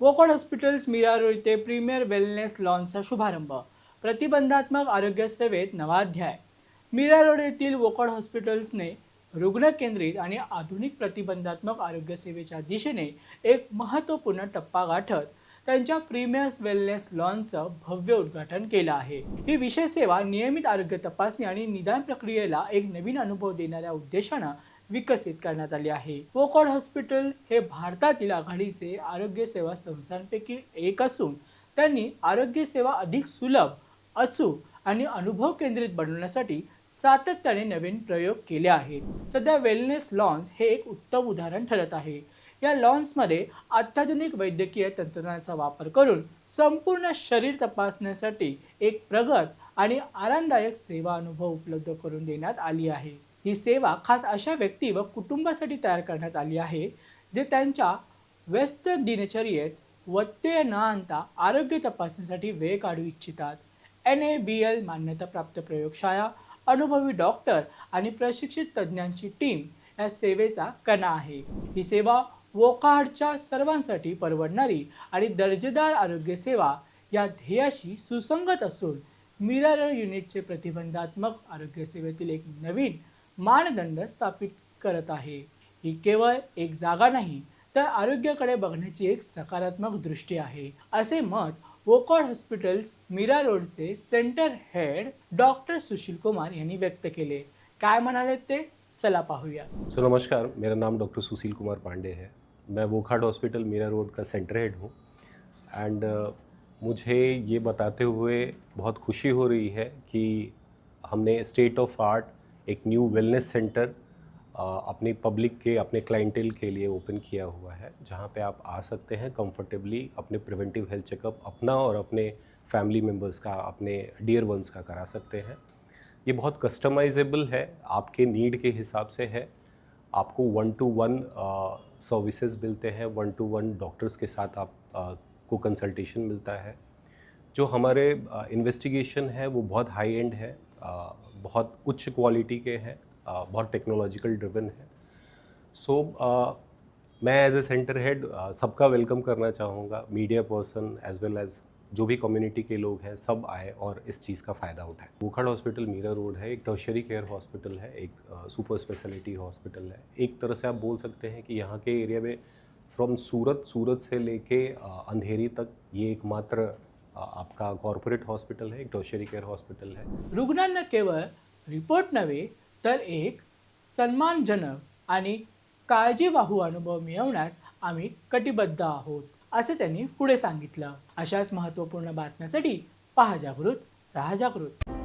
वोकॉड hospitals Mira road येथे premier wellness लॉनचा शुभारंभ. प्रतिबंधात्मक आरोग्य सेवेत नवा अध्याय. मीरा रोड येथील वोकॉड हॉस्पिटल्सने रुग्णकेंद्रित आणि आधुनिक प्रतिबंधात्मक आरोग्य सेवेच्या दिशेने एक महत्त्वपूर्ण टप्पा गाठत त्यांच्या प्रीमियर्स वेलनेस लॉनचं भव्य उद्घाटन केलं आहे. ही विशेष सेवा नियमित आरोग्य तपासणी आणि निदान प्रक्रियेला एक नवीन अनुभव देणाऱ्या उद्देशानं विकसित करण्यात आली आहे. वोकॉड हॉस्पिटल हे भारतातील आघाडीचे आरोग्य सेवा संस्थांपैकी एक असून त्यांनी आरोग्य सेवा अधिक सुलभ अचूक आणि अनुभव केंद्रित बनवण्यासाठी सातत्याने नवीन प्रयोग केले आहेत. सध्या वेलनेस लॉन्स हे एक उत्तम उदाहरण ठरत आहे. या लॉन्समध्ये अत्याधुनिक वैद्यकीय तंत्रज्ञानाचा वापर करून संपूर्ण शरीर तपासण्यासाठी एक प्रगत आणि आरामदायक सेवा अनुभव उपलब्ध करून देण्यात आली आहे. ही सेवा खास अशा व्यक्ती व कुटुंबासाठी तयार करण्यात आली आहे जे त्यांच्या व्यस्त दिनचर्येत व्यत्यय न आणता आरोग्य तपासणीसाठी वेळ काढू इच्छितात. एन ए बी एल मान्यताप्राप्त प्रयोगशाळा अनुभवी डॉक्टर आणि प्रशिक्षित तज्ज्ञांची टीम या सेवेचा कणा आहे. ही सेवा वोकार्डच्या सर्वांसाठी परवडणारी आणि दर्जेदार आरोग्य सेवा या ध्येयाशी सुसंगत असून मिरर युनिटचे प्रतिबंधात्मक आरोग्य सेवेतील एक नवीन मानदंड स्थापित करत आहे. ही केवळ एक जागा नाही तर आरोग्याकडे बघण्याची एक सकारात्मक दृष्टी आहे असे मत वोकॉड हॉस्पिटल्स मीरा रोडचे centre head doctor Sushil Kumar यांनी व्यक्त केले. काय म्हणाले ते? चला पाहूया. सो नमस्कार. मेरा नाम डॉक्टर सुशील कुमार पांडे है. मैं वोखाड हॉस्पिटल मीरा रोड का सेंटर हेड हूँ. एंड मुझे ये बताते हुए बहुत खुशी हो रही है कि हमने स्टेट ऑफ़ आर्ट एक न्यू वेलनेस सेंटर अपनी पब्लिक के, अपने क्लाइंटेल के लिए ओपन किया हुआ है, जहाँ पे आप आ सकते हैं कंफर्टेबली अपने प्रिवेंटिव हेल्थ चेकअप अपना और अपने फैमिली मेंबर्स का, अपने डियर वंस का करा सकते हैं। ये बहुत कस्टमाइजेबल है, आपके नीड के हिसाब से है। आपको वन टू वन सर्विसेज़ मिलते हैं वन टू वन डॉक्टर्स के साथ आप को कंसल्टेशन मिलता है। जो हमारे इन्वेस्टिगेशन है, वो बहुत हाई एंड है बहुत उच्च क्वालिटी के हैं बहुत टेक्नोलॉजिकल ड्रिवन है। सो मैं एज ए सेंटर हेड सबका वेलकम करना चाहूँगा media person as well as जो भी कम्युनिटी के लोग हैं, सब आए और इस चीज़ का फ़ायदा उठाए। वोखड़ हॉस्पिटल मीरा रोड है, एक टर्शरी केयर हॉस्पिटल है, एक सुपर स्पेशलिटी हॉस्पिटल है। एक तरह से आप बोल सकते हैं कि यहाँ के एरिया में फ्रॉम सूरत सूरत से लेके अंधेरी तक ये एकमात्र आपका कॉर्पोरेट हॉस्पिटल है एक टोशरी केयर हॉस्पिटल है। रुग्णांना केवळ रिपोर्ट नव्हे तर एक सन्मानजनक आणि काळजीवाहू अनुभव मिळवण्यास आम्ही कटिबद्ध आहोत असे त्यांनी पुढे सांगितलं. अशाच महत्त्वपूर्ण बातम्यासाठी पहा जागृत राहा जागृत.